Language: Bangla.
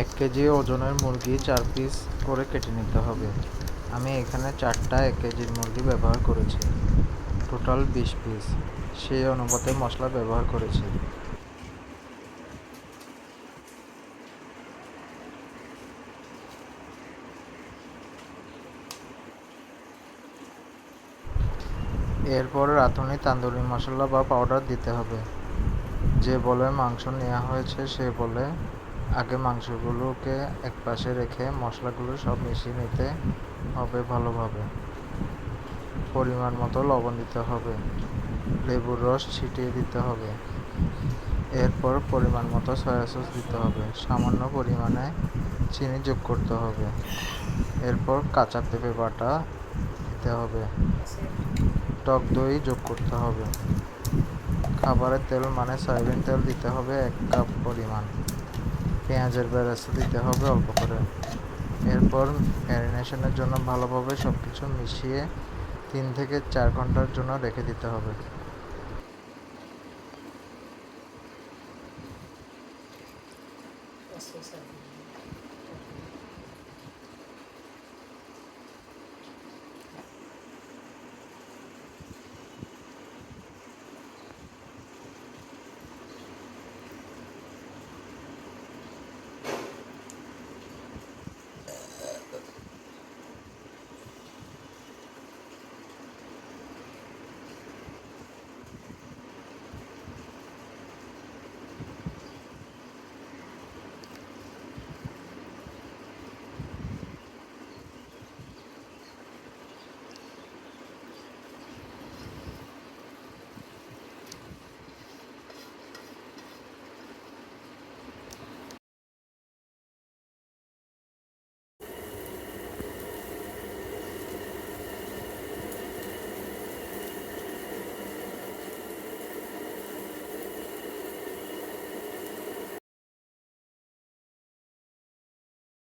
এক কেজি ওজনের মুরগি চার পিস করে কেটে নিতে হবে। আমি এখানে চারটা এক কেজির মুরগি ব্যবহার করেছি। টোটাল বিশ পিস সেই অনুপাতে মশলা ব্যবহার করেছি। এরপর রাঁধুনি তান্দুরি মশলা বা পাউডার দিতে হবে। যে বলে মাংস নেওয়া হয়েছে সে বলে আগে মাংসগুলোকে একপাশে রেখে মশলাগুলো সব মিশিয়ে নিতে হবে ভালোভাবে। পরিমাণ মতো লবণ দিতে হবে। লেবুর রস ছিটিয়ে দিতে হবে। এরপর পরিমাণ মতো সয়া সস দিতে হবে। সামান্য পরিমাণে চিনি যোগ করতে হবে। এরপর কাঁচা পেঁপে বাটা দিতে হবে। টক দই যোগ করতে হবে। খাবারের তেল মানে সয়াবিন তেল দিতে হবে এক কাপ পরিমাণ। পেঁয়াজের বেরেস্তা দিতে হবে অল্প করে এরপর ম্যারিনেশনের জন্য ভালোভাবে সব কিছু মিশিয়ে তিন থেকে চার ঘণ্টার জন্য রেখে দিতে হবে so sad.